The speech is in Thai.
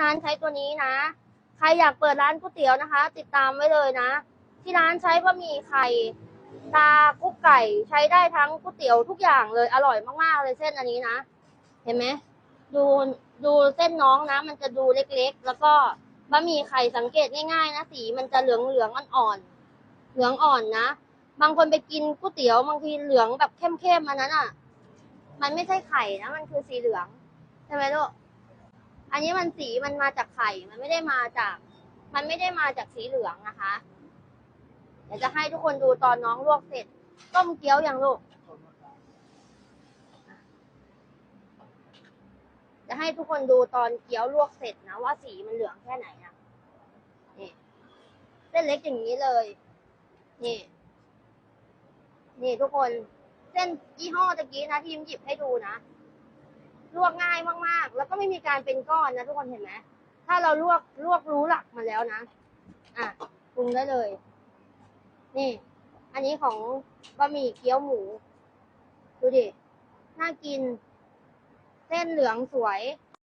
ร้านใช้ตัวนี้นะ ใครอยากเปิดร้านก๋วยเตี๋ยวนะคะ ติดตามไว้เลยนะ ที่ร้านใช้บะหมี่ไข่ตากุ๊กไก่ใช้ได้ทั้งก๋วยเตี๋ยวทุกอย่างเลยอร่อยมากๆเลยเส้นอันนี้นะ เห็นไหมดูดูเส้นน้องนะ มันจะดูเล็กๆ แล้วก็บะหมี่ไข่สังเกตง่ายๆนะสีมันจะเหลืองเหลืองๆอ่อนๆเหลืองอ่อนนะ บางคนไปกินก๋วยเตี๋ยวบางทีเหลืองแบบเข้มๆอันนั้นอะ มันไม่ใช่ไข่นะ มันคือสีเหลืองใช่ไหมลูก อันนี้มันสีมันมาจากไข่ มันไม่ได้มาจาก มันไม่ได้มาจากสีเหลืองนะคะ เดี๋ยวจะให้ทุกคนดูตอนน้องลวกเสร็จ ต้มเกี๊ยวยังลูก จะให้ทุกคนดูตอนเกี๊ยวลวกเสร็จนะว่าสีมันเหลืองแค่ไหนนะนี่เส้นเล็กอย่างนี้เลย นี่ นี่ทุกคน เส้นยี่ห้อตะกี้นะที่ยิ้มหยิบให้ดูนะ ลวกง่ายมากๆ แล้วก็ไม่มีการเป็นก้อนนะทุกคนเห็นไหมถ้าเราลวกลวกรู้หลักมาแล้วนะ อะปรุงได้เลย นี่ อันนี้ของบะหมี่เกี๊ยวหมู ดูดิ น่ากิน เส้นเหลืองสวย